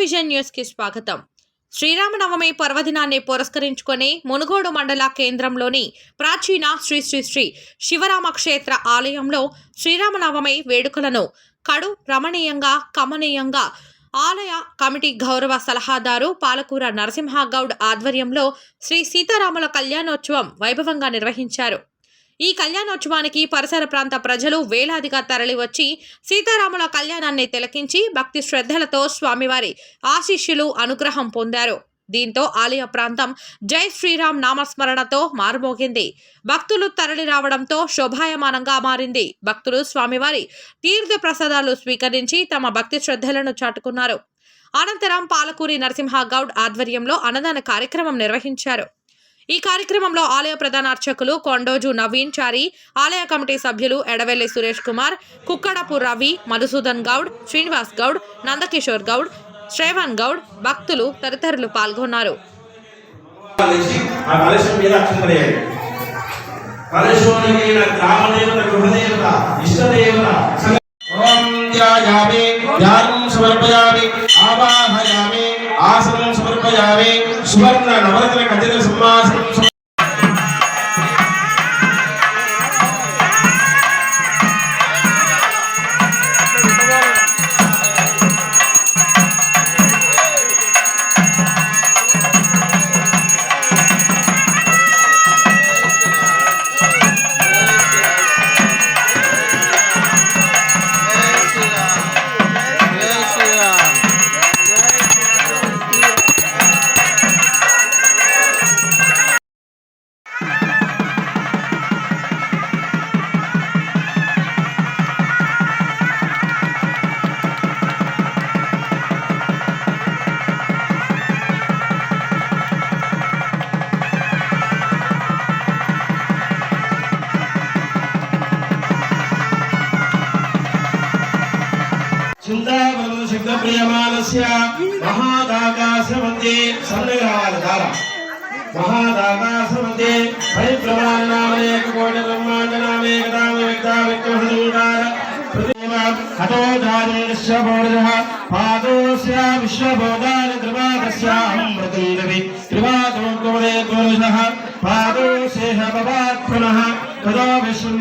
Vision న్యూస్కి స్వాగతం. శ్రీరామనవమి పర్వదినాన్ని పురస్కరించుకొని మునుగోడు మండల కేంద్రంలోని ప్రాచీన శ్రీ శ్రీ శ్రీ శివరామ క్షేత్ర ఆలయంలో శ్రీరామనవమి వేడుకలను కడు రమణీయంగా కమనీయంగా ఆలయ కమిటీ గౌరవ సలహాదారు పాలకూర నరసింహగౌడ్ ఆధ్వర్యంలో శ్రీ సీతారాముల కళ్యాణోత్సవం వైభవంగా నిర్వహించారు. ఈ కళ్యాణోత్సవానికి పరిసర ప్రాంత ప్రజలు వేలాదిగా తరలివచ్చి సీతారాముల కళ్యాణాన్ని తిలకించి భక్తి శ్రద్ధలతో స్వామివారి ఆశీస్సులు అనుగ్రహం పొందారు. దీంతో ఆలయ ప్రాంతం జై శ్రీరామ్ నామస్మరణతో మారుమోగింది. భక్తులు తరలి రావడంతో శోభాయమానంగా మారింది. భక్తులు స్వామివారి తీర్థ ప్రసాదాలు స్వీకరించి తమ భక్తి శ్రద్ధలను చాటుకున్నారు. అనంతరం పాలకూరి నరసింహ గౌడ్ ఆధ్వర్యంలో అన్నదాన కార్యక్రమం నిర్వహించారు. ఈ కార్యక్రమంలో ఆలయ ప్రధాన అర్చకులు కొండోజు నవీన్ చారి ఆలయ కమిటీ సభ్యులు ఎడవెల్లి సురేష్ కుమార్ కుక్కడపు రవి మధుసూదన్ గౌడ్ శ్రీనివాస్ గౌడ్ నందకిషోర్ గౌడ్ శ్రేవన్ గౌడ్ భక్తులు తదితరులు పాల్గొన్నారు. ఆవాహయామి ఆసనం సమర్పయామి సువర్ణ నవరత్న ఖచ్చిత సింహాసనం చింతావరద శబ్ద ప్రియమానస్య మహాదాకాశ మధ్యే సన్నగాల దార మహాదాకాశ మధ్యే పరిభ్రమణామేక కోటి బ్రహ్మాండ నామేక దామ జాజస్య బోధః పాదోస్య విశ్వబోధాన త్రిపాదస్య అమృతం దవి త్రిపాదోర్గమదే త్వరుషః పాదోసేహ భవాత్ పునః తదో విశ్వం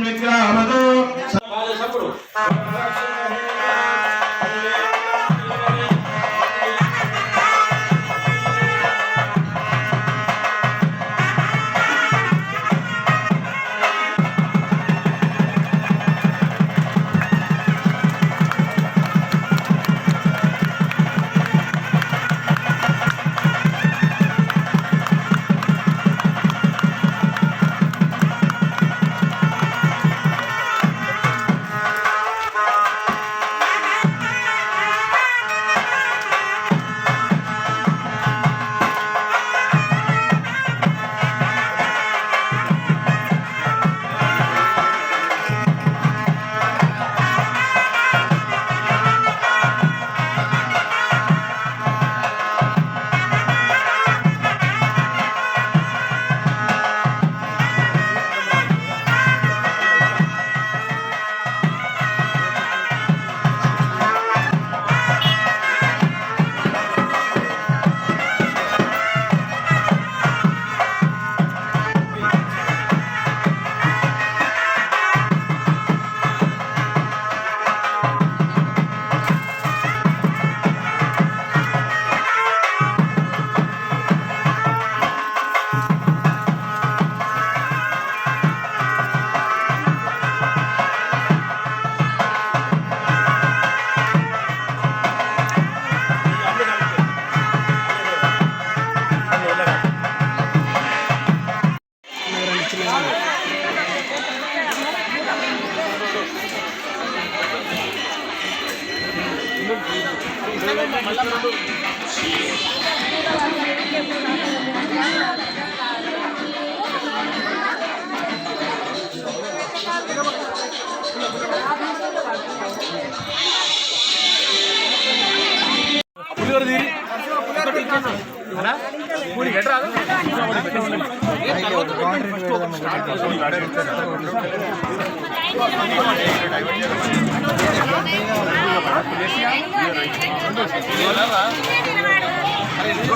విగ్రహమదో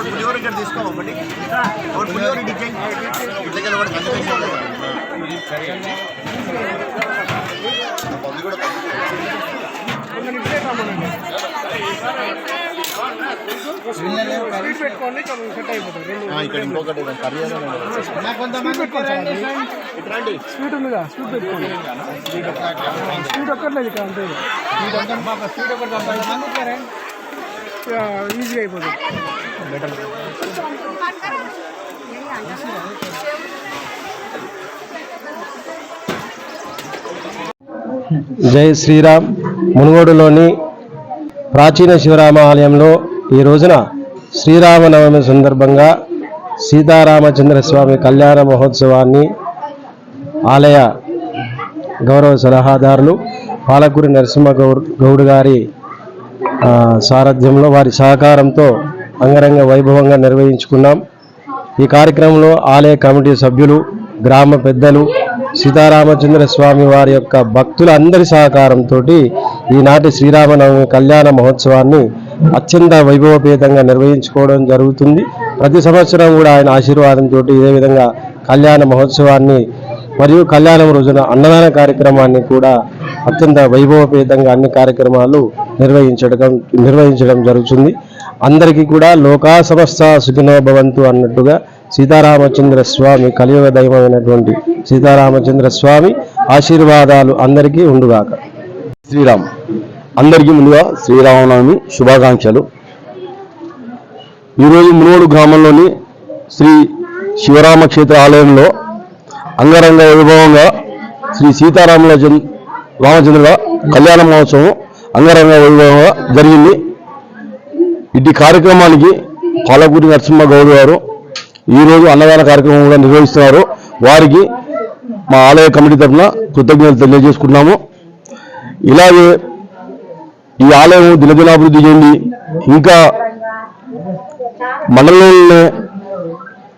పులిహోర ఇక్కడ తీసుకో ఒకటి ఒకటి పులిహోర డిజైన్ ఇట్లా కూడా ఇక్కడ ఇంకొకటి స్వీట్ ఉందిగా స్వీట్ పెట్టుకోండి స్వీట్ ఒక్కట్లేదు ఇక్కడ అంతే ఈజీ అయిపోతుంది జై శ్రీరామ్ మునుగోడులోని ప్రాచీన శివరామ ఆలయంలో ఈ రోజున శ్రీరామనవమి సందర్భంగా సీతారామచంద్ర స్వామి కళ్యాణ మహోత్సవాన్ని ఆలయ గౌరవ సలహాదారులు పాలకూరి నరసింహ గౌడ్ గారి సారథ్యంలో వారి సహకారంతో అంగరంగ వైభవంగా నిర్వహించుకున్నాం. ఈ కార్యక్రమంలో ఆలయ కమిటీ సభ్యులు గ్రామ పెద్దలు సీతారామచంద్ర స్వామి వారి యొక్క భక్తులందరి సహకారంతో ఈనాటి శ్రీరామనవమి కళ్యాణ మహోత్సవాన్ని అత్యంత వైభవపేతంగా నిర్వహించుకోవడం జరుగుతుంది. ప్రతి సంవత్సరం కూడా ఆయన ఆశీర్వాదం తోటి ఇదే విధంగా కళ్యాణ మహోత్సవాన్ని మరియు కళ్యాణం రోజున అన్నదాన కార్యక్రమాన్ని కూడా అత్యంత వైభవపేతంగా అన్ని కార్యక్రమాలు నిర్వహించడం నిర్వహించడం జరుగుతుంది. అందరికీ కూడా లోకా సమస్త సుఖినో భవంతు అన్నట్టుగా సీతారామచంద్ర స్వామి కలియుగ దైవమైనటువంటి సీతారామచంద్ర స్వామి ఆశీర్వాదాలు అందరికీ ఉండుగాక. శ్రీరామ్. అందరికీ ముందుగా శ్రీరామనవమి శుభాకాంక్షలు. ఈరోజు మునుగోడు గ్రామంలోని శ్రీ శివరామక్షేత్ర ఆలయంలో అంగరంగ వైభవంగా శ్రీ సీతారాముల రామచంద్రుల కళ్యాణ మహోత్సవం అంగరంగ వైభవంగా జరిగింది. ఇటు కార్యక్రమానికి పాలకూరి నరసింహ గౌడ్ గారు ఈరోజు అన్నదాన కార్యక్రమం కూడా నిర్వహిస్తున్నారు. వారికి మా ఆలయ కమిటీ తరఫున కృతజ్ఞతలు తెలియజేసుకున్నాము ఇలాగే ఈ ఆలయం దినదినాభివృద్ధి చెంది ఇంకా మండలంలోనే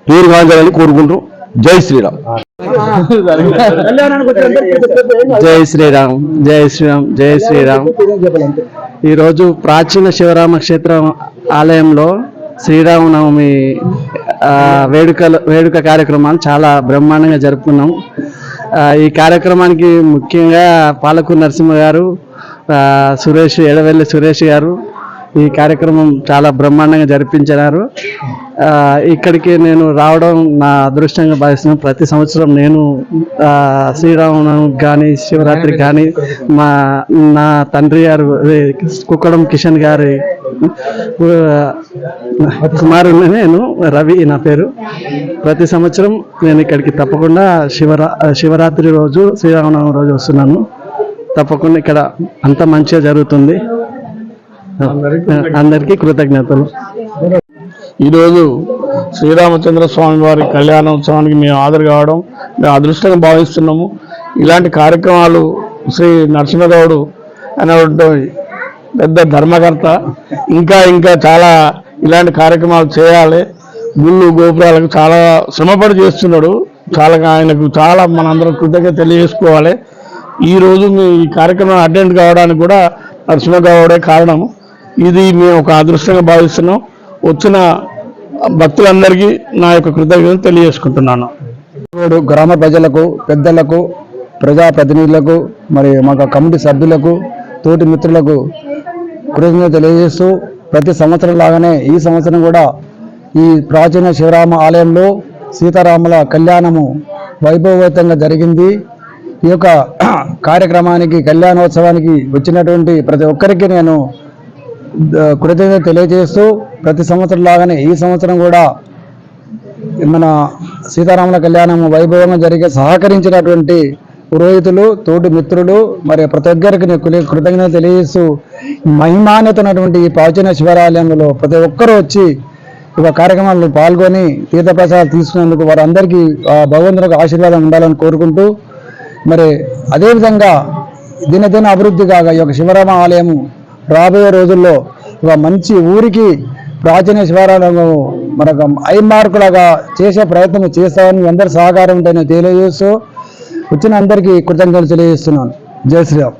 పేరు కాంచాలని కోరుకుంటూ జై శ్రీరామ్. జై శ్రీరామ్ జై శ్రీరామ్ జై శ్రీరామ్. ఈరోజు ప్రాచీన శివరామ క్షేత్రం ఆలయంలో శ్రీరామనవమి వేడుకలు వేడుక కార్యక్రమాలు చాలా బ్రహ్మాండంగా జరుపుకున్నాం. ఈ కార్యక్రమానికి ముఖ్యంగా పాలకూరు నరసింహ గారు సురేష్ ఎడవెల్లి సురేష్ గారు ఈ కార్యక్రమం చాలా బ్రహ్మాండంగా జరిపించినారు ఇక్కడికి నేను రావడం నా అదృష్టంగా భావిస్తున్నాను ప్రతి సంవత్సరం నేను ఆ, శ్రీరామనవమికి కానీ శివరాత్రికి కానీ మా నా తండ్రి గారు కుక్కడం కిషన్ గారి కుమారుని నేను రవి నా పేరు. ప్రతి సంవత్సరం నేను ఇక్కడికి తప్పకుండా శివరా శివరాత్రి రోజు శ్రీరామనవమి రోజు వస్తున్నాను. తప్పకుండా ఇక్కడ అంత మంచిగా జరుగుతుంది. అందరికీ కృతజ్ఞతలు. ఈరోజు శ్రీరామచంద్ర స్వామి వారి కళ్యాణోత్సవానికి మేము హాజరు కావడం మేము అదృష్టంగా భావిస్తున్నాము. ఇలాంటి కార్యక్రమాలు శ్రీ నరసింహగౌడు అనేటువంటి పెద్ద ధర్మకర్త ఇంకా ఇంకా చాలా ఇలాంటి కార్యక్రమాలు చేయాలి. గుళ్ళు గోపురాలకు చాలా శ్రమపడి చేస్తున్నాడు. చాలా ఆయనకు చాలా మనందరం కృతజ్ఞత తెలియజేసుకోవాలి. ఈ రోజు మీ ఈ కార్యక్రమం అటెండ్ కావడానికి కూడా నరసింహగౌడే కారణము ఇది మేము ఒక అదృష్టంగా భావిస్తున్నాం. వచ్చిన భక్తులందరికీ నా యొక్క కృతజ్ఞతను తెలియజేసుకుంటున్నాను. గ్రామ ప్రజలకు పెద్దలకు ప్రజాప్రతినిధులకు మరి మా కమిటీ సభ్యులకు తోటి మిత్రులకు కృతజ్ఞత తెలియజేస్తూ ప్రతి సంవత్సరం లాగానే ఈ సంవత్సరం కూడా ఈ ప్రాచీన శివరామ ఆలయంలో సీతారాముల కళ్యాణము వైభవోతంగా జరిగింది. ఈ యొక్క కార్యక్రమానికి కళ్యాణోత్సవానికి వచ్చినటువంటి ప్రతి ఒక్కరికి నేను కృతజ్ఞత తెలియజేస్తూ ప్రతి సంవత్సరం లాగానే ఈ సంవత్సరం కూడా మన సీతారాముల కళ్యాణం వైభవంగా జరిగే సహకరించినటువంటి పురోహితులు తోటి మిత్రులు మరి ప్రతి ఒక్కరికి నేను కృతజ్ఞత తెలియజేస్తూ మహిమాన్యతనటువంటి ఈ ప్రాచీన శివరాలయంలో ప్రతి ఒక్కరూ వచ్చి ఒక కార్యక్రమాల్లో పాల్గొని తీర్థప్రసాదాలు తీసుకునేందుకు వారందరికీ భగవంతునికి ఆశీర్వాదం ఉండాలని కోరుకుంటూ మరి అదేవిధంగా దినదిన అభివృద్ధి కాగా ఈ యొక్క శివరామ ఆలయము రాబోయే రోజుల్లో ఒక మంచి ఊరికి ప్రాచీన శివారాలను మనకు ఐ మార్కులాగా చేసే ప్రయత్నం చేస్తామని అందరి సహకారం ఉంటే తెలియజేస్తూ వచ్చిన అందరికీ కృతజ్ఞతలు తెలియజేస్తున్నాను. జై శ్రీరామ్.